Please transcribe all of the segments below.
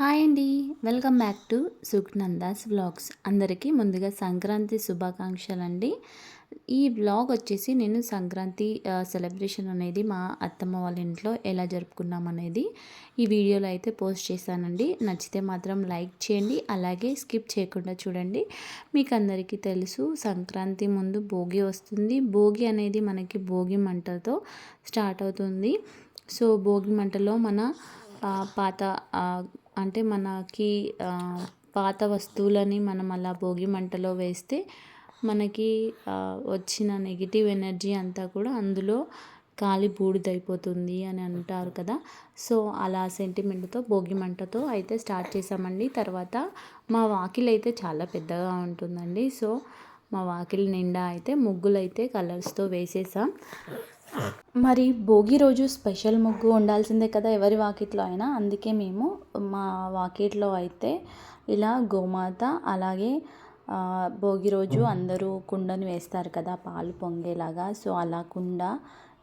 Hi అండి. Welcome back to Sukhnandas vlogs. అందరికీ ముందుగా సంక్రాంతి శుభాకాంక్షలు అండి ఈ వ్లాగ్ వచ్చేసి నేను సంక్రాంతి సెలబ్రేషన్ అనేది మా అత్తమ్మ వాళ్ళ ఇంట్లో ఎలా జరుపుకున్నాం అనేది ఈ వీడియోలో అయితే పోస్ట్ చేశానండి. నచ్చితే మాత్రం లైక్ చేయండి అలాగే స్కిప్ చేయకుండా చూడండి. మీకు అందరికీ తెలుసు సంక్రాంతి ముందు భోగి వస్తుంది. భోగి అనేది మనకి భోగి మంటతో స్టార్ట్ అవుతుంది. సో భోగి మంటలో మన పాత అంటే మనకి పాత వస్తువులని మనం అలా భోగి మంటలో వేస్తే మనకి వచ్చిన నెగిటివ్ ఎనర్జీ అంతా కూడా అందులో కాలి బూడిదైపోతుంది అని అంటారు కదా. సో అలా సెంటిమెంట్తో భోగి మంటతో అయితే స్టార్ట్ చేసామండి. తర్వాత మా వాకిలి అయితే చాలా పెద్దగా ఉంటుందండి. సో మా వాకిలి నిండా అయితే ముగ్గులైతే కలర్స్తో వేసేసాం. మరి భోగి రోజు స్పెషల్ ముగ్గు ఉండాల్సిందే కదా ఎవరి వాకిట్లో అయినా. అందుకే మేము మా వాకిట్లో అయితే ఇలా గోమాత అలాగే భోగి రోజు అందరూ కుండను వేస్తారు కదా పాలు పొంగేలాగా. సో అలా కుండ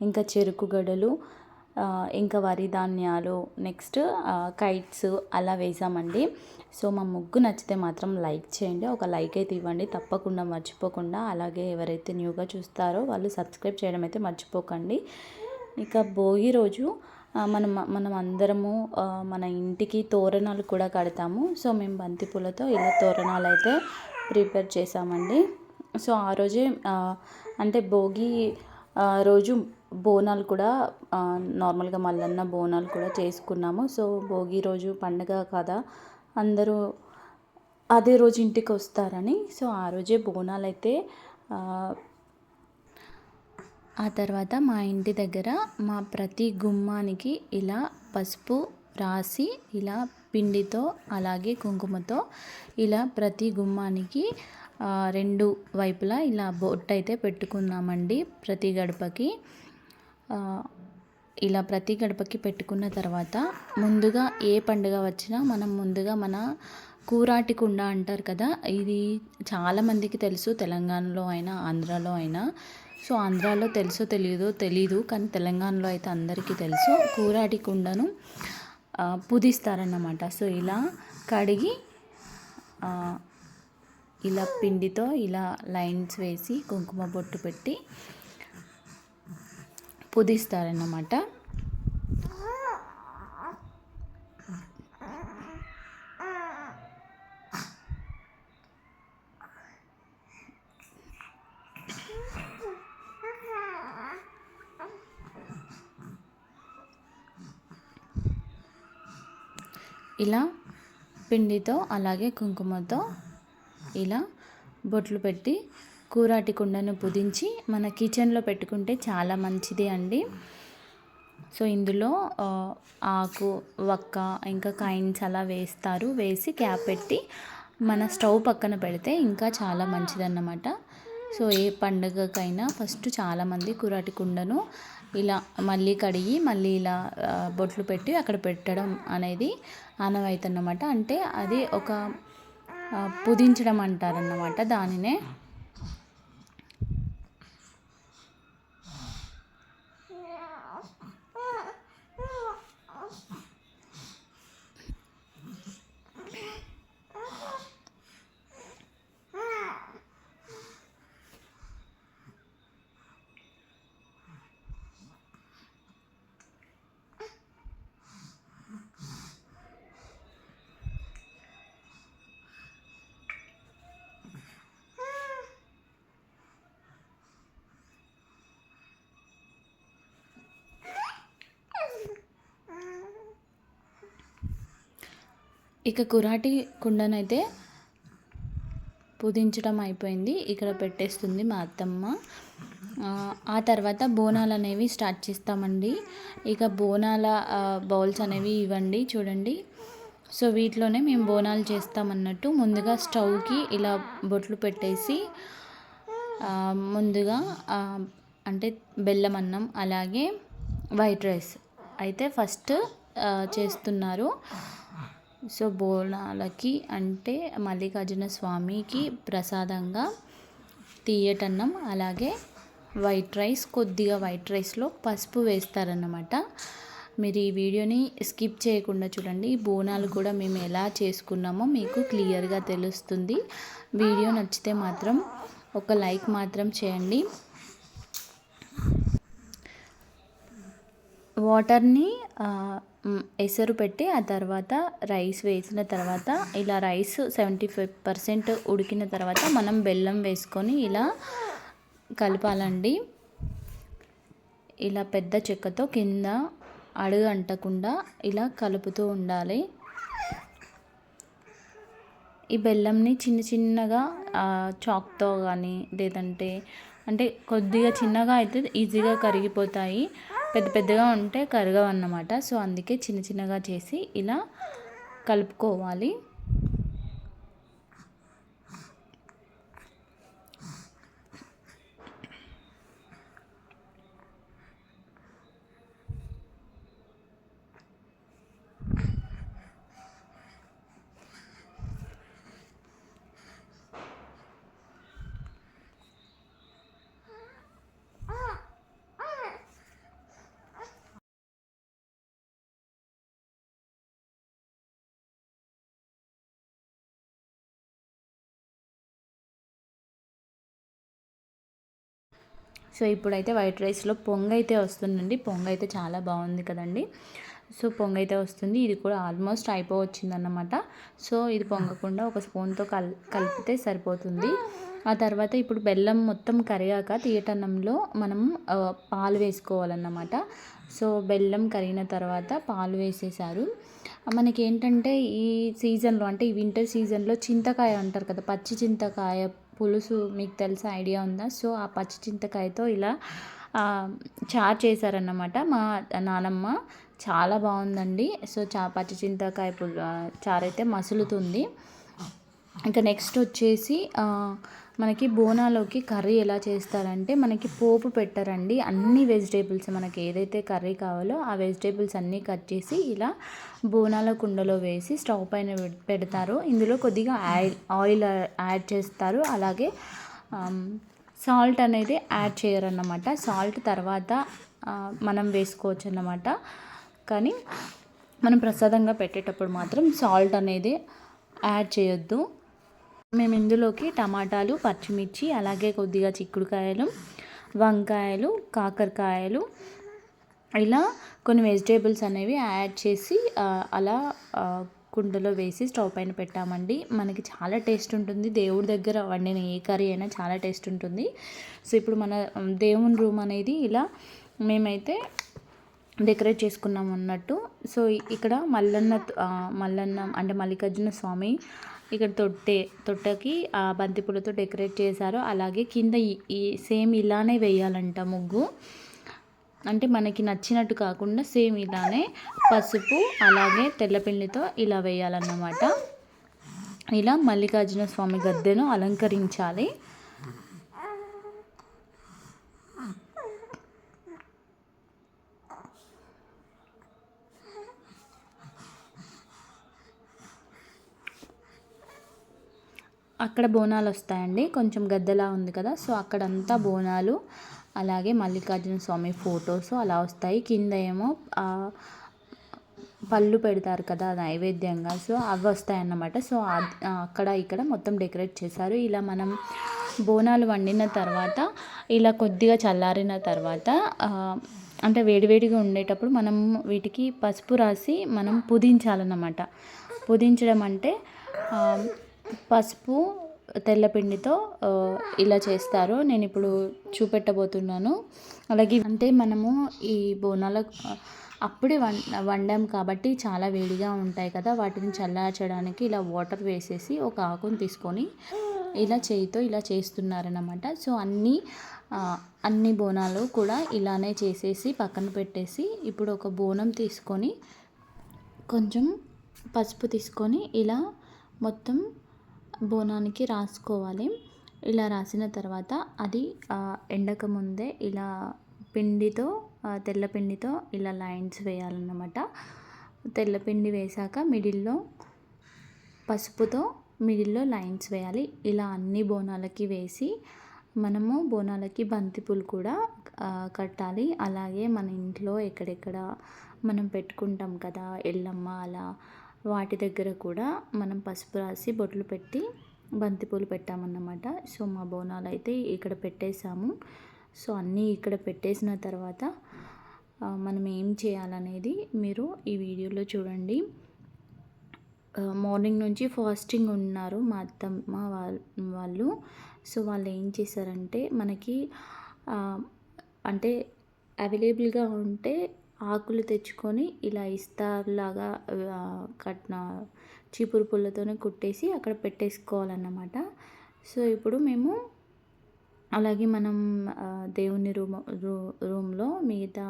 ఇంకా చెరుకు గడలు ఇంకా వరి ధాన్యాలు నెక్స్ట్ కైట్స్ అలా వేసామండి. సో మా ముగ్గు నచ్చితే మాత్రం లైక్ చేయండి. ఒక లైక్ అయితే ఇవ్వండి. తప్పకుండా మర్చిపోకుండా అలాగే ఎవరైతే న్యూగా చూస్తారో వాళ్ళు సబ్స్క్రైబ్ చేయడం అయితే మర్చిపోకండి. ఇక భోగి రోజు మనం మనం అందరము మన ఇంటికి తోరణాలు కూడా కడతాము. సో మేము బంతిపూలతో ఇలా తోరణాలు అయితే ప్రిపేర్ చేసామండి. సో ఆ రోజే అంటే భోగి రోజు బోనాలు కూడా నార్మల్గా మల్లన్న బోనాలు కూడా చేసుకున్నాము. సో భోగి రోజు పండగ కదా అందరూ అదే రోజు ఇంటికి వస్తారని. సో ఆ రోజే బోనాలు అయితే ఆ, తర్వాత మా ఇంటి దగ్గర మా ప్రతి గుమ్మానికి ఇలా పసుపు రాసి ఇలా పిండితో అలాగే కుంకుమతో ఇలా ప్రతి గుమ్మానికి రెండు వైపులా ఇలా బొట్టు అయితే పెట్టుకున్నామండి ప్రతి గడపకి. ఇలా ప్రతి గడపకి పెట్టుకున్న తర్వాత ముందుగా ఏ పండుగ వచ్చినా మనం ముందుగా మన కూరాటి కుండ అంటారు కదా ఇది చాలామందికి తెలుసు తెలంగాణలో అయినా ఆంధ్రాలో అయినా. సో ఆంధ్రాలో తెలుసో తెలియదో తెలీదు కానీ తెలంగాణలో అయితే అందరికీ తెలుసు. కూరాటి కుండను పుదిస్తారన్నమాట. సో ఇలా కడిగి ఇలా పిండితో ఇలా లైన్స్ వేసి కుంకుమ బొట్టు పెట్టి పుదిస్తారన్నమాట. ఇలా పిండితో అలాగే కుంకుమతో ఇలా బొట్లు పెట్టి కూరాటి కుండను పుదించి మన కిచెన్లో పెట్టుకుంటే చాలా మంచిది అండి. సో ఇందులో ఆకు వక్క ఇంకా కైన్స్ అలా వేస్తారు. వేసి క్యాప్ పెట్టి మన స్టవ్ పక్కన పెడితే ఇంకా చాలా మంచిదన్నమాట. సో ఏ పండుగకైనా ఫస్ట్ చాలామంది కూరాటి కుండను ఇలా మళ్ళీ కడిగి మళ్ళీ ఇలా బొట్లు పెట్టి అక్కడ పెట్టడం అనేది ఆనవాయితీ అన్నమాట అంటే అది ఒక పుదించడం అంటారన్నమాట దానినే. Oh, ఇక కురాటి కుండనైతే పుదించడం అయిపోయింది. ఇక్కడ పెట్టేస్తుంది మా అత్తమ్మ. ఆ, తర్వాత బోనాలు అనేవి స్టార్ట్ చేస్తామండి. ఇక బోనాల బౌల్స్ అనేవి ఇవ్వండి చూడండి. సో వీటిలోనే మేము బోనాలు చేస్తామన్నట్టు ముందుగా స్టవ్కి ఇలా బొట్లు పెట్టేసి ముందుగా అంటే బెల్లం అన్నం అలాగే వైట్ రైస్ అయితే ఫస్ట్ చేస్తున్నారు. సో బోనాలకి అంటే మల్లికార్జున స్వామికి ప్రసాదంగా తీయటన్నం అలాగే వైట్ రైస్ కొద్దిగా వైట్ రైస్లో పసుపు వేస్తారన్నమాట. మీరు ఈ వీడియోని స్కిప్ చేయకుండా చూడండి. బోనాలు కూడా మేము ఎలా చేసుకున్నామో మీకు క్లియర్గా తెలుస్తుంది. వీడియో నచ్చితే మాత్రం ఒక లైక్ మాత్రం చేయండి. వాటర్ని ఎసరు పెట్టి ఆ తర్వాత రైస్ వేసిన తర్వాత ఇలా రైస్ సెవెంటీ ఫైవ్ పర్సెంట్ ఉడికిన తర్వాత మనం బెల్లం వేసుకొని ఇలా కలపాలండి. ఇలా పెద్ద చెక్కతో కింద అడుగు అంటకుండా ఇలా కలుపుతూ ఉండాలి. ఈ బెల్లంని చిన్న చిన్నగా చాక్తో కానీ లేదంటే అంటే కొద్దిగా చిన్నగా అయితే ఈజీగా కరిగిపోతాయి. పెద్ద పెద్దగా ఉంటే కరగవు అన్నమాట సో అందుకే చిన్న చిన్నగా చేసి ఇలా కలుపుకోవాలి. సో ఇప్పుడైతే వైట్ రైస్లో పొంగ అయితే వస్తుందండి. పొంగ అయితే చాలా బాగుంది కదండి. సో పొంగ అయితే వస్తుంది. ఇది కూడా ఆల్మోస్ట్ అయిపోవచ్చిందన్నమాట. సో ఇది పొంగకుండా ఒక స్పూన్తో కల్ కలిపితే సరిపోతుంది. ఆ తర్వాత ఇప్పుడు బెల్లం మొత్తం కరిగాక తీయటన్నంలో మనం పాలు వేసుకోవాలన్నమాట. సో బెల్లం కరిగిన తర్వాత పాలు వేసేసారు మనకి ఏంటంటే ఈ సీజన్లో అంటే ఈ వింటర్ సీజన్లో చింతకాయ అంటారు కదా పచ్చి చింతకాయ పులుసు మీకు తెలిసే ఐడియా ఉందా? సో ఆ పచ్చి చింతకాయతో ఇలా చారు చేశారన్నమాట మా నానమ్మ. చాలా బాగుందండి. సో చా పచ్చి చింతకాయ పులు చారు అయితే మసులుతుంది. ఇంకా నెక్స్ట్ వచ్చేసి మనకి బోనాలోకి కర్రీ ఎలా చేస్తారంటే మనకి పోపు పెట్టారండి. అన్ని వెజిటేబుల్స్ మనకి ఏదైతే కర్రీ కావాలో ఆ వెజిటేబుల్స్ అన్నీ కట్ చేసి ఇలా బోనాల కుండలో వేసి స్టవ్ పైన పెడతారు. ఇందులో కొద్దిగా ఆయిల్ ఆయిల్ యాడ్ చేస్తారు. అలాగే సాల్ట్ అనేది యాడ్ చేయరన్నమాట. సాల్ట్ తర్వాత మనం వేసుకోవచ్చు అన్నమాట కానీ మనం ప్రసాదంగా పెట్టేటప్పుడు మాత్రం సాల్ట్ అనేది యాడ్ చేయొద్దు. మేము ఇందులోకి టమాటాలు పచ్చిమిర్చి అలాగే కొద్దిగా చిక్కుడుకాయలు వంకాయలు కాకరకాయలు ఇలా కొన్ని వెజిటేబుల్స్ అనేవి యాడ్ చేసి అలా కుండలో వేసి స్టవ్ పైన పెట్టామండి. మనకి చాలా టేస్ట్ ఉంటుంది. దేవుడి దగ్గర వండిన ఏ కర్రీ అయినా చాలా టేస్ట్ ఉంటుంది. సో ఇప్పుడు మన దేవుని రూమ్ అనేది ఇలా మేమైతే డెకరేట్ చేసుకున్నాం అన్నట్టు. సో ఇక్కడ మల్లన్న మల్లన్న అంటే మల్లికార్జున స్వామి ఇక్కడ తొట్టె తొట్టెకి ఆ బంతిపూలతో డెకరేట్ చేశారు. అలాగే కింద ఈ- ఈ సేమ్ ఇలానే వేయాలంట ముగ్గు. అంటే మనకి నచ్చినట్టు కాకుండా సేమ్ ఇలానే పసుపు అలాగే తెల్లపిండితో ఇలా వేయాలన్నమాట. ఇలా మల్లికార్జున స్వామి గద్దెను అలంకరించాలి. అక్కడ బోనాలు వస్తాయండి. కొంచెం గద్దెలా ఉంది కదా సో అక్కడంతా బోనాలు అలాగే మల్లికార్జున స్వామి ఫొటోస్ అలా వస్తాయి. కింద ఏమో పళ్ళు పెడతారు కదా నైవేద్యంగా సో అవి వస్తాయన్నమాట. సో అక్కడ ఇక్కడ మొత్తం డెకరేట్ చేశారు. ఇలా మనం బోనాలు వండిన తర్వాత ఇలా కొద్దిగా చల్లారిన తర్వాత అంటే వేడివేడిగా ఉండేటప్పుడు మనం వీటికి పసుపు రాసి మనం పుదించాలన్నమాట. పుదించడం అంటే పసుపు తెల్లపిండితో ఇలా చేస్తారు. నేను ఇప్పుడు చూపెట్టబోతున్నాను. అలాగే అంటే మనము ఈ బోనాల అప్పుడే వం వండాం కాబట్టి చాలా వేడిగా ఉంటాయి కదా. వాటిని చల్లార్చడానికి ఇలా వాటర్ వేసేసి ఒక ఆకును తీసుకొని ఇలా చేయితో ఇలా చేస్తున్నారనమాట సో అన్నీ అన్ని బోనాలు కూడా ఇలానే చేసేసి పక్కన పెట్టేసి ఇప్పుడు ఒక బోనం తీసుకొని కొంచెం పసుపు తీసుకొని ఇలా మొత్తం బోనానికి రాసుకోవాలి. ఇలా రాసిన తర్వాత అది ఎండక ముందే ఇలా పిండితో తెల్ల పిండితో ఇలా లైన్స్ వేయాలన్నమాట. తెల్లపిండి వేశాక మిడిల్లో పసుపుతో మిడిల్లో లైన్స్ వేయాలి. ఇలా అన్ని బోనాలకి వేసి మనము బోనాలకి బంతిపూలు కూడా కట్టాలి. అలాగే మన ఇంట్లో ఎక్కడెక్కడ మనం పెట్టుకుంటాం కదా ఎల్లమ్మ అలా వాటి దగ్గర కూడా మనం పసుపు రాసి బొట్లు పెట్టి బంతిపూలు పెట్టామన్నమాట. సో మా బోనాలు అయితే ఇక్కడ పెట్టేశాము. సో అన్నీ ఇక్కడ పెట్టేసిన తర్వాత మనం ఏం చేయాలనేది మీరు ఈ వీడియోలో చూడండి. మార్నింగ్ నుంచి ఫాస్టింగ్ ఉన్నారు మా అత్తమ్మ వాళ్ళు. సో వాళ్ళు ఏం చేశారంటే మనకి అంటే అవైలబుల్గా ఉంటే ఆకులు తెచ్చుకొని ఇలా ఇస్తార్లాగా కట్టిన చీపురు పుల్లతోనే కుట్టేసి అక్కడ పెట్టేసుకోవాలన్నమాట. సో ఇప్పుడు మేము అలాగే మనం దేవుని రూమ్ రూమ్లో మిగతా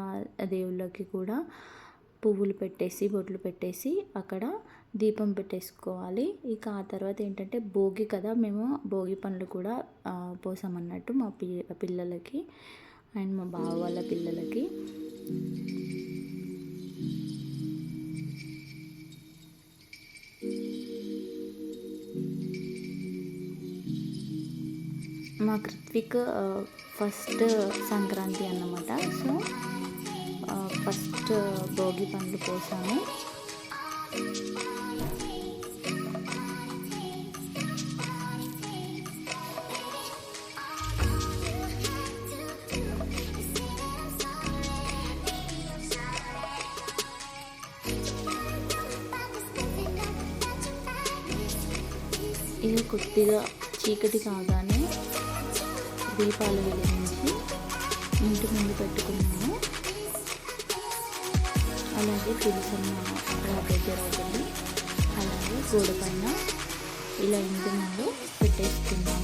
దేవుళ్ళకి కూడా పువ్వులు పెట్టేసి బొట్లు పెట్టేసి అక్కడ దీపం పెట్టేసుకోవాలి. ఇక ఆ తర్వాత ఏంటంటే భోగి కదా మేము భోగి పండ్లు కూడా పోసామన్నట్టు మా పిల్లలకి. అండ్ మా బావ వాళ్ళ పిల్లలకి. మా కృత్విక్ ఫస్ట్ సంక్రాంతి అన్నమాట. సో ఫస్ట్ భోగి పండ్లు పోసాము. కొద్దిగా చీకటి కాగానే దీపాలు వెలిగించి ఇంటి ముందు పెట్టుకున్నాము అలాగే తులసమ్మ దగ్గర ఒకటి అలాగే గోడ పైన ఇలా ఇంటి ముందు పెట్టేసుకున్నాము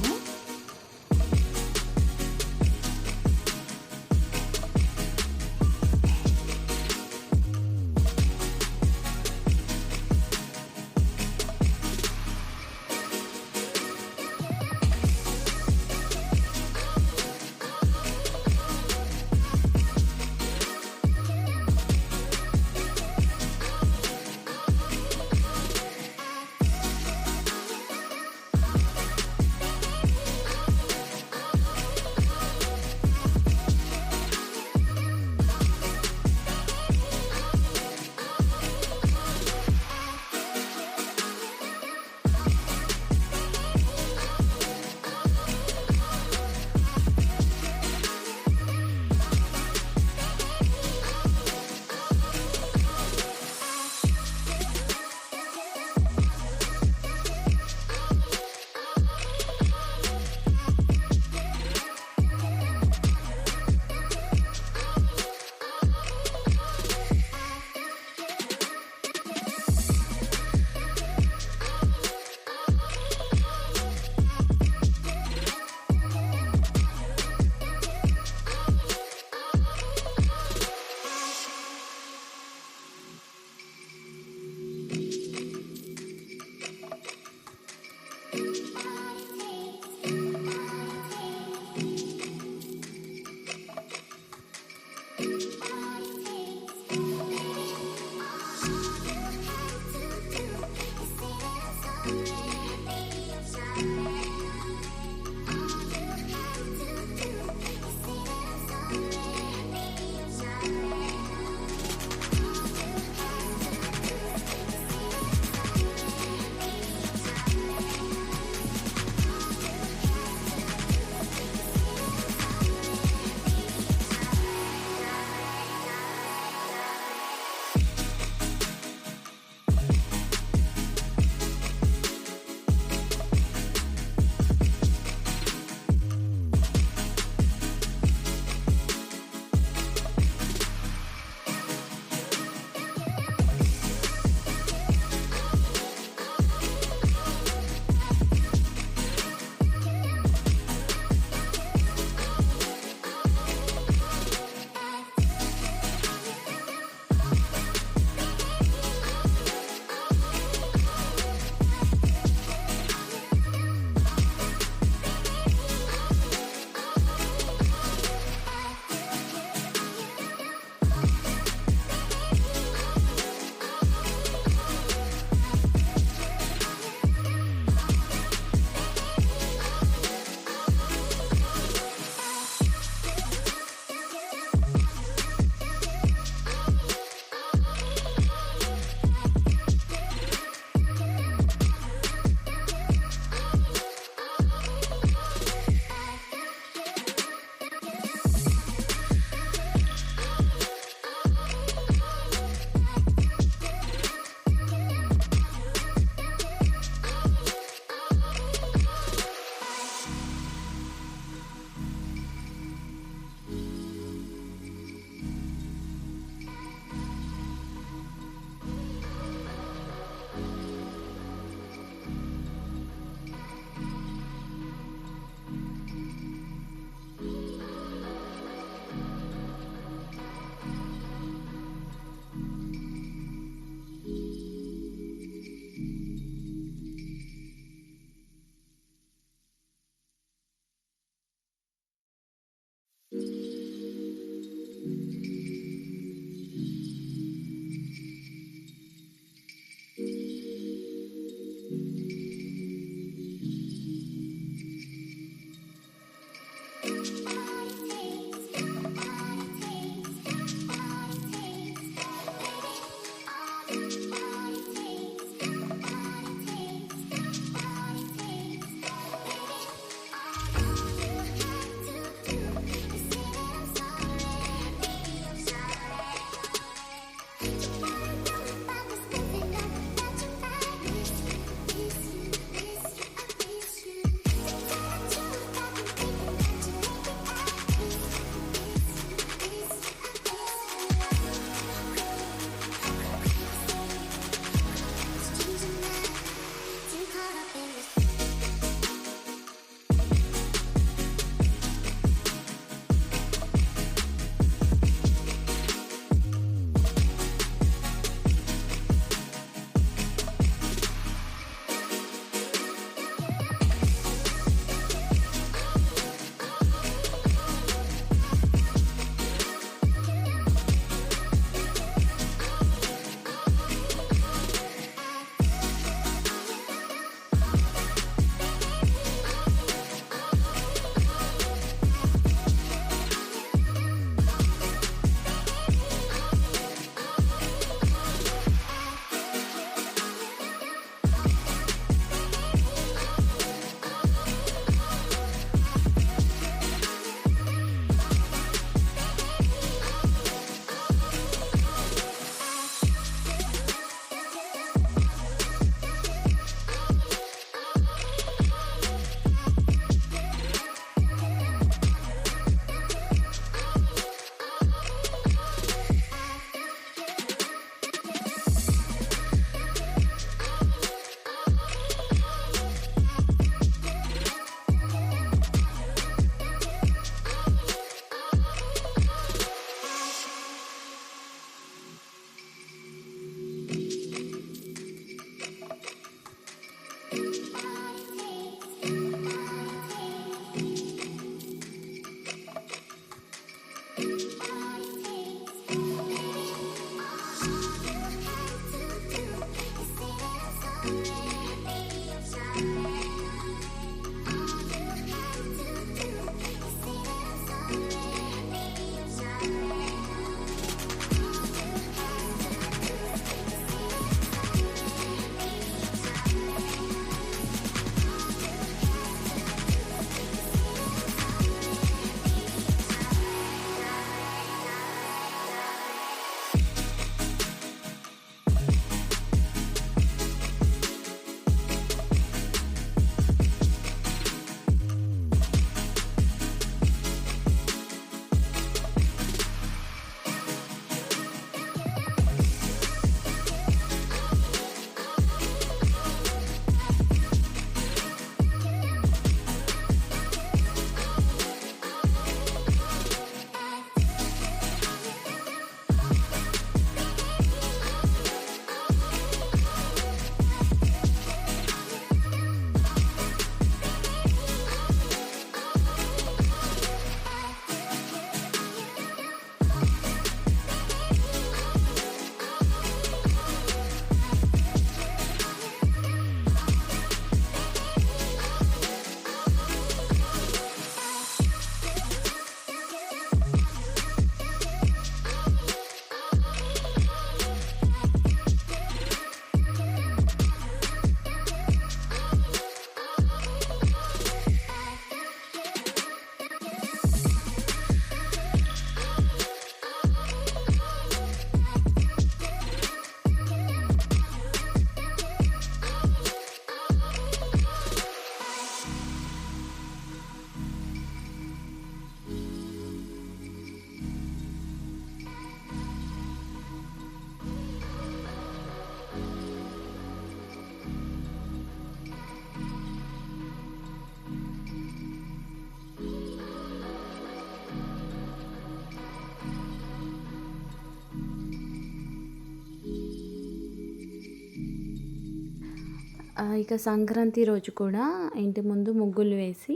ఇక సంక్రాంతి రోజు కూడా ఇంటి ముందు ముగ్గులు వేసి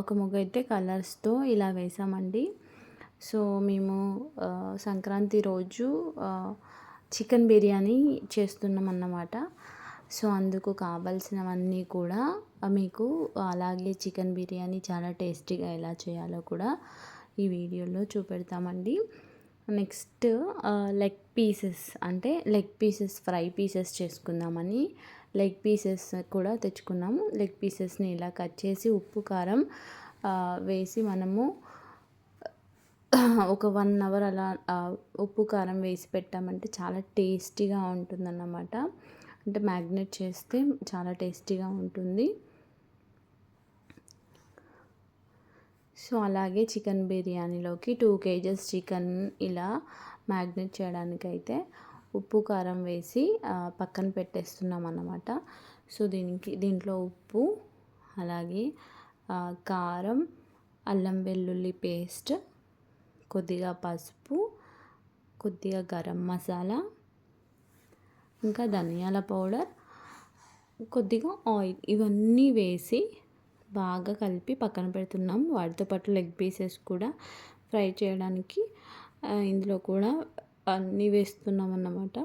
ఒక ముగ్గు అయితే కలర్స్తో ఇలా వేసామండి. సో మేము సంక్రాంతి రోజు చికెన్ బిర్యానీ చేస్తున్నాం అన్నమాట సో అందుకు కావాల్సినవన్నీ కూడా మీకు అలాగే చికెన్ బిర్యానీ చాలా టేస్టీగా ఎలా చేయాలో కూడా ఈ వీడియోలో చూపెడతామండి. నెక్స్ట్ లెగ్ పీసెస్ అంటే లెగ్ పీసెస్ ఫ్రై పీసెస్ చేసుకుందామని లెగ్ పీసెస్ కూడా తెచ్చుకున్నాము. లెగ్ పీసెస్ని ఇలా కట్ చేసి ఉప్పు కారం వేసి మనము ఒక వన్ అవర్ అలా ఉప్పు కారం వేసి పెట్టామంటే చాలా టేస్టీగా ఉంటుందన్నమాట. అంటే మ్యాగ్నెట్ చేస్తే చాలా టేస్టీగా ఉంటుంది. సో అలాగే చికెన్ బిర్యానీలోకి టూ కేజెస్ చికెన్ ఇలా మ్యాగ్నెట్ చేయడానికైతే ఉప్పు కారం వేసి పక్కన పెట్టేస్తున్నాం అన్నమాట సో దీనికి దీంట్లో ఉప్పు అలాగే కారం అల్లం వెల్లుల్లి పేస్ట్ కొద్దిగా పసుపు కొద్దిగా గరం మసాలా ఇంకా ధనియాల పౌడర్ కొద్దిగా ఆయిల్ ఇవన్నీ వేసి బాగా కలిపి పక్కన పెడుతున్నాం. వాటితో పాటు లెగ్ పీసెస్ కూడా ఫ్రై చేయడానికి ఇందులో కూడా అన్నీ వేస్తున్నాం అన్నమాట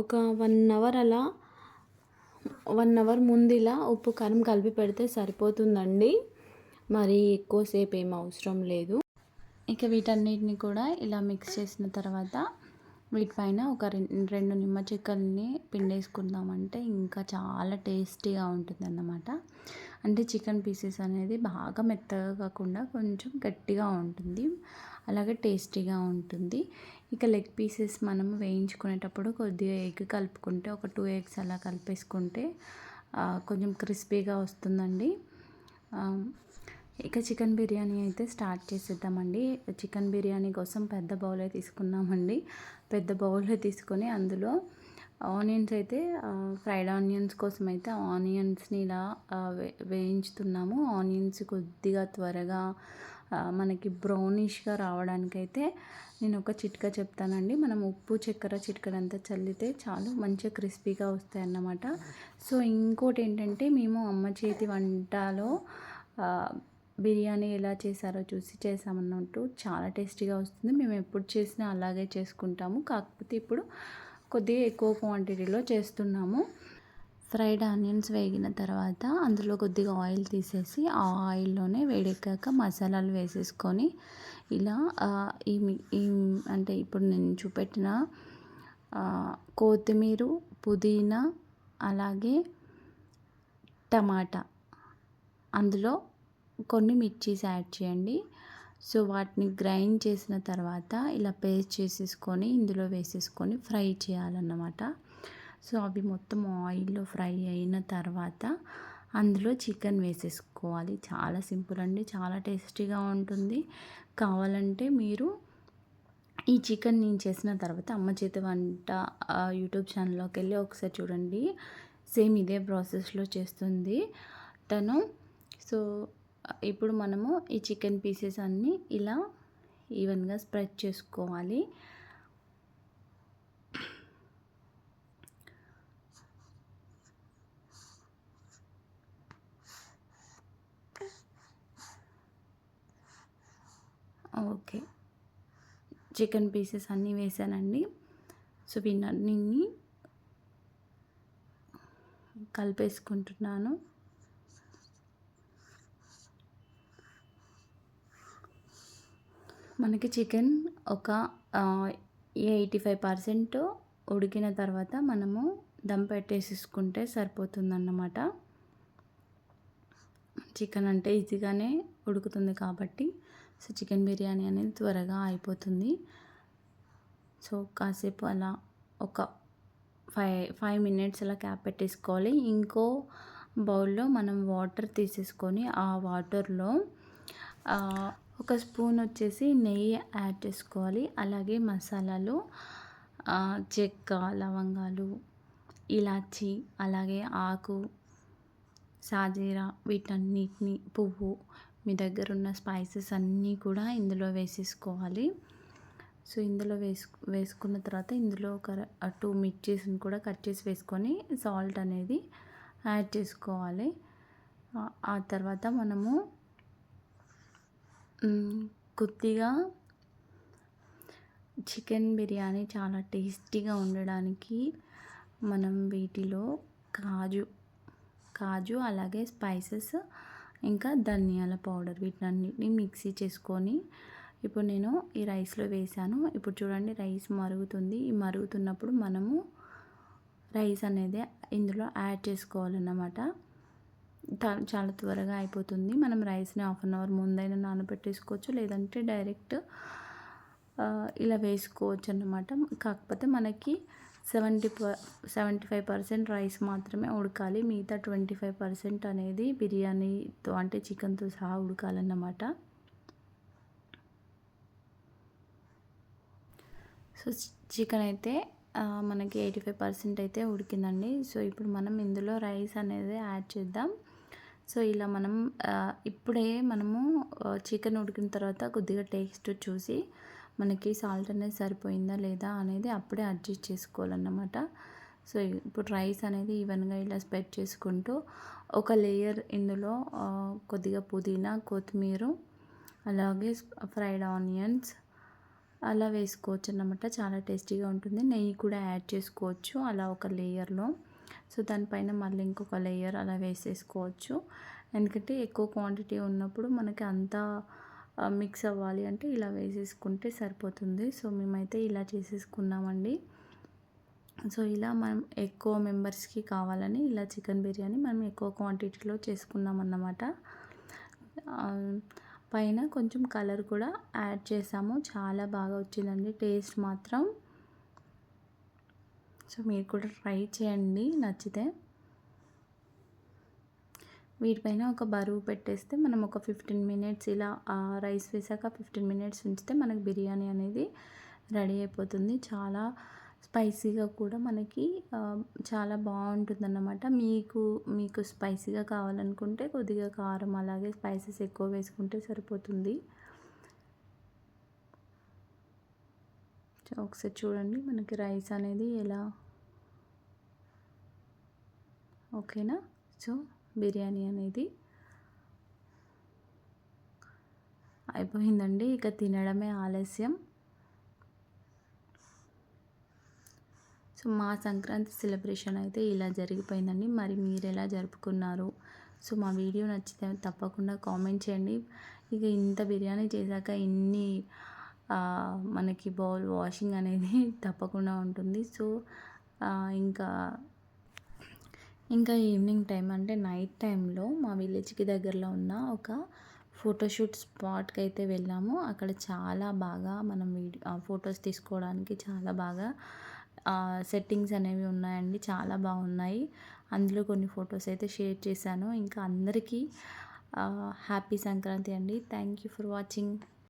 ఒక వన్ అవర్ అలా వన్ అవర్ ముందు ఇలా ఉప్పు కారం కలిపి పెడితే సరిపోతుందండి. మరి ఎక్కువసేపు ఏం అవసరం లేదు. ఇక వీటన్నిటిని కూడా ఇలా మిక్స్ చేసిన తర్వాత వీటిపైన ఒక రెండు నిమ్మ చిక్కల్ని పిండేసుకుందామంటే ఇంకా చాలా టేస్టీగా ఉంటుంది అన్నమాట అంటే చికెన్ పీసెస్ అనేది బాగా మెత్తగా కాకుండా కొంచెం గట్టిగా ఉంటుంది. అలాగే టేస్టీగా ఉంటుంది. ఇక లెగ్ పీసెస్ మనం వేయించుకునేటప్పుడు కొద్దిగా ఎగ్ కలుపుకుంటే ఒక టూ ఎగ్స్ అలా కలిపేసుకుంటే కొంచెం క్రిస్పీగా వస్తుందండి. ఇక చికెన్ బిర్యానీ అయితే స్టార్ట్ చేసేద్దామండి. చికెన్ బిర్యానీ కోసం పెద్ద బౌలే తీసుకున్నామండి. పెద్ద బౌల్లో తీసుకొని అందులో ఆనియన్స్ అయితే ఫ్రైడ్ ఆనియన్స్ కోసం అయితే ఆనియన్స్ని ఇలా వే వేయించుతున్నాము. ఆనియన్స్ కొద్దిగా త్వరగా మనకి బ్రౌనిష్గా రావడానికైతే నేను ఒక చిట్కా చెప్తానండి. మనం ఉప్పు చక్కెర చిట్కడంతా చల్లితే చాలు మంచిగా క్రిస్పీగా వస్తాయి అన్నమాట సో ఇంకోటి ఏంటంటే మేము అమ్మ చేతి వంటలో బిర్యానీ ఎలా చేశారో చూసి చేసామన్నట్టు చాలా టేస్టీగా వస్తుంది. మేము ఎప్పుడు చేసినా అలాగే చేసుకుంటాము. కాకపోతే ఇప్పుడు కొద్దిగా ఎక్కువ క్వాంటిటీలో చేస్తున్నాము. ఫ్రైడ్ ఆనియన్స్ వేగిన తర్వాత అందులో కొద్దిగా ఆయిల్ తీసేసి ఆ ఆయిల్లోనే వేడెక్కాక మసాలాలు వేసేసుకొని ఇలా ఈ అంటే ఇప్పుడు నేను చూపెట్టిన కొత్తిమీర పుదీనా అలాగే టమాటా అందులో కొన్ని మిర్చీస్ యాడ్ చేయండి. సో వాటిని గ్రైండ్ చేసిన తర్వాత ఇలా పేస్ట్ చేసేసుకొని ఇందులో వేసేసుకొని ఫ్రై చేయాలన్నమాట. సో అవి మొత్తం ఆయిల్లో ఫ్రై అయిన తర్వాత అందులో చికెన్ వేసేసుకోవాలి. చాలా సింపుల్ అండి చాలా టేస్టీగా ఉంటుంది. కావాలంటే మీరు ఈ చికెన్ నేను చేసిన తర్వాత అమ్మ చేతి వంట యూట్యూబ్ ఛానల్లోకి వెళ్ళి ఒకసారి చూడండి. సేమ్ ఇదే ప్రాసెస్లో చేస్తుంది తను. సో ఇప్పుడు మనము ఈ చికెన్ పీసెస్ అన్నీ ఇలా ఈవెన్గా స్ప్రెడ్ చేసుకోవాలి. ఓకే. చికెన్ పీసెస్ అన్నీ వేసానండి. సో వీటన్నిటిని కలిపేసుకుంటున్నాను. మనకి చికెన్ ఒక ఎయిటీ ఫైవ్ పర్సెంట్ ఉడికిన తర్వాత మనము దమ్ పెట్టేసేసుకుంటే సరిపోతుందన్నమాట. చికెన్ అంటే ఈజీగానే ఉడుకుతుంది కాబట్టి సో చికెన్ బిర్యానీ అనేది త్వరగా అయిపోతుంది. సో కాసేపు అలా ఒక ఫైవ్ ఫైవ్ మినిట్స్ అలా క్యాప్ పెట్టేసుకోవాలి. ఇంకో బౌల్లో మనం వాటర్ తీసేసుకొని ఆ వాటర్లో ఒక స్పూన్ వచ్చేసి నెయ్యి యాడ్ చేసుకోవాలి. అలాగే మసాలాలు చెక్క లవంగాలు ఇలాచి అలాగే ఆకు సాజీరా వీటన్నిటిని పువ్వు మీ దగ్గర ఉన్న స్పైసెస్ అన్నీ కూడా ఇందులో వేసేసుకోవాలి. సో ఇందులో వేసు వేసుకున్న తర్వాత ఇందులో ఒక టూ మిర్చీస్ని కూడా కట్ చేసి వేసుకొని సాల్ట్ అనేది యాడ్ చేసుకోవాలి. ఆ- తర్వాత మనము కొద్దిగా చికెన్ బిర్యానీ చాలా టేస్టీగా ఉండడానికి మనం వీటిలో కాజు కాజు అలాగే స్పైసెస్ ఇంకా ధనియాల పౌడర్ వీటన్నిటిని మిక్సీ చేసుకొని ఇప్పుడు నేను ఈ రైస్లో వేసాను. ఇప్పుడు చూడండి రైస్ మరుగుతుంది. ఈ మరుగుతున్నప్పుడు మనము రైస్ అనేది ఇందులో యాడ్ చేసుకోవాలన్నమాట. చాలా త్వరగా అయిపోతుంది. మనం రైస్ని హాఫ్ అన్ అవర్ ముందైనా నానబెట్టేసుకోవచ్చు. లేదంటే డైరెక్ట్ ఇలా వేసుకోవచ్చు అన్నమాట కాకపోతే మనకి seventy seventy five percent rice మాత్రమే ఉడకాలి. మిగతా ట్వంటీ ఫైవ్ పర్సెంట్ అనేది బిర్యానీతో అంటే చికెన్తో సహా ఉడకాలన్నమాట. సో చికెన్ అయితే మనకి ఎయిటీ ఫైవ్ పర్సెంట్ అయితే ఉడికిందండి. సో ఇప్పుడు మనం ఇందులో రైస్ అనేది యాడ్ చేద్దాం. సో ఇలా మనం ఇప్పుడే మనము చికెన్ ఉడికిన తర్వాత కొద్దిగా టేస్ట్ చూసి మనకి సాల్ట్ అనేది సరిపోయిందా లేదా అనేది అప్పుడే అడ్జస్ట్ చేసుకోవాలన్నమాట. సో ఇప్పుడు రైస్ అనేది ఈవెన్గా ఇలా స్ప్రెడ్ చేసుకుంటూ ఒక లేయర్ ఇందులో కొద్దిగా పుదీనా కొత్తిమీర అలాగే ఫ్రైడ్ ఆనియన్స్ అలా వేసుకోవచ్చు అన్నమాట చాలా టేస్టీగా ఉంటుంది. నెయ్యి కూడా యాడ్ చేసుకోవచ్చు అలా ఒక లేయర్లో సో దానిపైన మళ్ళీ ఇంకొక లేయర్ అలా వేసేసుకోవచ్చు. ఎందుకంటే ఎక్కువ క్వాంటిటీ ఉన్నప్పుడు మనకి అంతా మిక్స్ అవ్వాలి అంటే ఇలా వేసేసుకుంటే సరిపోతుంది. సో మేమైతే ఇలా చేసేసుకున్నామండి. సో ఇలా మనం ఎక్కువ మెంబర్స్కి కావాలని ఇలా చికెన్ బిర్యానీ మనం ఎక్కువ క్వాంటిటీలో చేసుకున్నాం అన్నమాట పైన కొంచెం కలర్ కూడా యాడ్ చేసాము. చాలా బాగా వచ్చిందండి. టేస్ట్ మాత్రం. సో మీరు కూడా ట్రై చేయండి నచ్చితే. వీటిపైన ఒక బరువు పెట్టేస్తే మనం ఒక ఫిఫ్టీన్ మినిట్స్ ఇలా రైస్ వేసాక ఫిఫ్టీన్ మినిట్స్ ఉంచితే మనకి బిర్యానీ అనేది రెడీ అయిపోతుంది. చాలా స్పైసీగా కూడా మనకి చాలా బాగుంటుంది అన్నమాట మీకు మీకు స్పైసీగా కావాలనుకుంటే కొద్దిగా కారం అలాగే స్పైసెస్ ఎక్కువ వేసుకుంటే సరిపోతుంది. ఒకసారి చూడండి మనకి రైస్ అనేది ఎలా. ఓకేనా? సో బిర్యానీ అనేది అయిపోయిందండి. ఇక తినడమే ఆలస్యం. సో మా సంక్రాంతి సెలబ్రేషన్ అయితే ఇలా జరిగిపోయిందండి. మరి మీరు ఎలా జరుపుకున్నారు? సో మా వీడియో నచ్చితే తప్పకుండా కామెంట్ చేయండి. ఇక ఇంత బిర్యానీ చేశాక ఇన్ని మనకి బౌల్ వాషింగ్ అనేది తప్పకుండా ఉంటుంది. సో ఇంకా ఇంకా ఈవినింగ్ టైం అంటే నైట్ టైంలో మా విలేజ్కి దగ్గరలో ఉన్న ఒక ఫోటోషూట్ స్పాట్కి అయితే వెళ్ళాము. అక్కడ చాలా బాగా మనం వీడియో ఫొటోస్ తీసుకోవడానికి చాలా బాగా సెట్టింగ్స్ అనేవి ఉన్నాయండి. చాలా బాగున్నాయి. అందులో కొన్ని ఫొటోస్ అయితే షేర్ చేశాను. ఇంకా అందరికీ హ్యాపీ సంక్రాంతి అండి. Thank you for watching.